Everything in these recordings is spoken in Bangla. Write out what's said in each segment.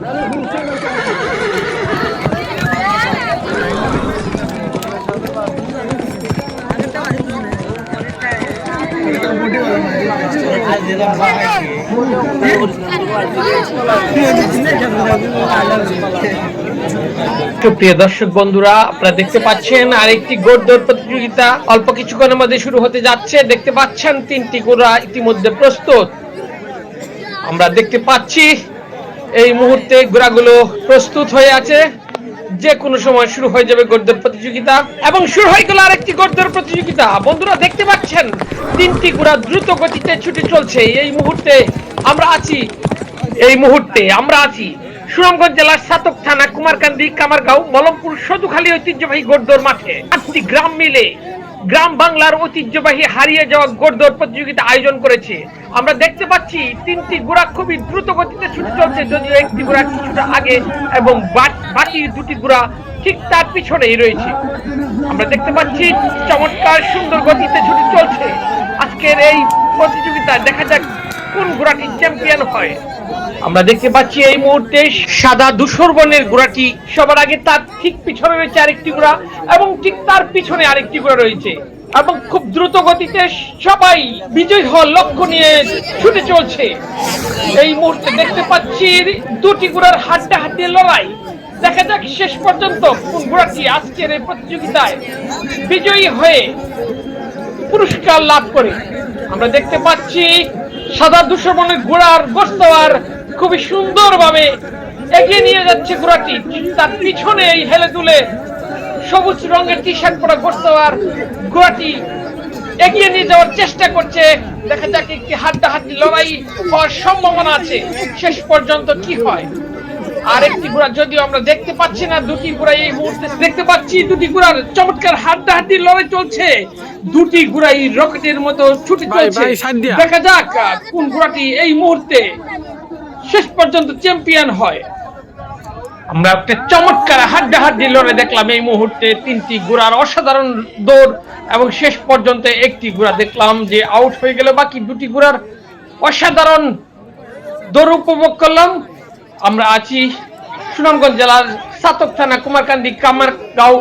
প্রিয় দর্শক বন্ধুরা, আপনারা দেখতে পাচ্ছেন আরেকটি গোট দৌড় প্রতিযোগিতা। অল্প কিছুক্ষণের মধ্যে শুরু হতে যাচ্ছে। দেখতে পাচ্ছেন তিনটি গোড়া ইতিমধ্যে প্রস্তুত। আমরা দেখতে পাচ্ছি এই মুহূর্তে গোড়াগুলো প্রস্তুত হয়ে আছে। যে কোনো সময় শুরু হয়ে যাবে গোটদৌড় প্রতিযোগিতা এবং শুরু হয়ে গেল আরেকটি গোটদৌড় প্রতিযোগিতা। বন্ধুরা, দেখতে পাচ্ছেন, তিনটি গোড়া দ্রুত গতিতে ছুটে চলছে। এই মুহূর্তে আমরা আছি, এই মুহূর্তে আমরা আছি সুনামগঞ্জ জেলার সাতক থানা, কুমারকান্দি, কামারগাঁও, মলমপুর, সদুখালী ঐতিহ্যবাহী গোড়দৌড় মাঠে। আটটি গ্রাম মিলে গ্রাম বাংলার ঐতিহ্যবাহী হারিয়ে যাওয়া গোড়দৌড় প্রতিযোগিতা আয়োজন করেছে। আমরা দেখতে পাচ্ছি, তিনটি ঘোড়া খুবই দ্রুত গতিতে ছুটে চলছে। যদিও একটি ঘোড়া কিছুটা আগে এবং বাকি দুটি ঘোড়া ঠিক তার পিছনেই রয়েছে। আমরা দেখতে পাচ্ছি, চমৎকার সুন্দর গতিতে ছুটে চলছে। আজকের এই প্রতিযোগিতায় দেখা যাক কোন ঘোড়াটি চ্যাম্পিয়ন হয়। আমরা দেখতে পাচ্ছি এই মুহূর্তে সাদা ধূসর বর্ণের ঘোড়াটি সবার আগে তার ঠিক পিছনে রয়েছে আরেকটি ঘোড়া এবং ঠিক তার পিছনে আরেকটি ঘোড়া রয়েছে এবং খুব দ্রুত গতিতে সবাই বিজয় হওয়ার লক্ষ্য নিয়ে ছুটে চলছে। এই মুহূর্তে দেখতে পাচ্ছি দুটি ঘোড়ার হাড্ডা হাড্ডি লড়াই। দেখা যাক শেষ পর্যন্ত কোন ঘোড়াটি আজকের এই প্রতিযোগিতায় বিজয়ী হয়ে পুরস্কার লাভ করে। আমরা দেখতে পাচ্ছি সাদা দুশমনের ঘোড়ার গোস্তওয়ার খুবই সুন্দরভাবে এগিয়ে নিয়ে যাচ্ছে ঘোড়াটি। তার পিছনে এই হেলে তুলে সবুজ রঙের টি শার্ট পরা গোস্তওয়ার ঘোড়াটি এগিয়ে নিয়ে যাওয়ার চেষ্টা করছে। দেখা যাক একটি হাড্ডাহাড্ডি লড়াই হওয়ার সম্ভাবনা আছে। শেষ পর্যন্ত কি হয়? আরেকটি ঘোড়া যদিও আমরা দেখতে পাচ্ছি না দুটি ঘোড়া এই মুহূর্তে দেখতে পাচ্ছি দুটি ঘোড়ার চমৎকার হাড্ডাহাড্ডি লড়াই চলছে। দুটি ঘোড়াই রকেটের মতো ছুটে চলছে। দেখা যাক কোন ঘোড়াটি এই মুহূর্তে শেষ পর্যন্ত চ্যাম্পিয়ন হয়। আমরা একটা চমৎকার হাড্ডাহাড্ডি লড়াই দেখলাম এই মুহূর্তে। তিনটি ঘোড়ার অসাধারণ দৌড় এবং শেষ পর্যন্ত একটি ঘোড়া দেখলাম যে আউট হয়ে গেল। বাকি দুটি ঘোড়ার অসাধারণ দৌড় উপভোগ করলাম। আমরা আছি সুনামগঞ্জ জেলার সাতক থানা কুমারকান্দি কামারগাঁও,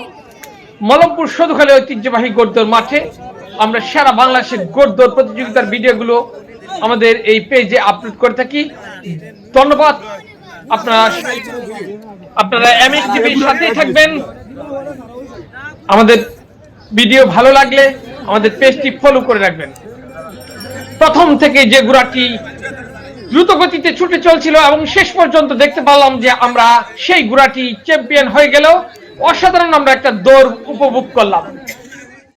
মলমপুর সদুখালী ঐতিহ্যবাহী গোড়দৌড় মাঠে। আমরা সারা বাংলাদেশের গোড়দৌড় প্রতিযোগিতার ভিডিওগুলো আমাদের এই পেজে আপলোড করে থাকি। ধন্যবাদ। আপনারা আপনারা এমএস টিভির সাথেই থাকবেন। আমাদের ভিডিও ভালো লাগলে আমাদের পেজটি ফলো করে রাখবেন। প্রথম থেকে যে ঘোড়াটি দ্রুত গতিতে ছুটে চলছিল এবং শেষ পর্যন্ত দেখতে পারলাম যে আমরা সেই ঘোড়াটি চ্যাম্পিয়ন হয়ে গেল অসাধারণ আমরা একটা দৌড় উপভোগ করলাম।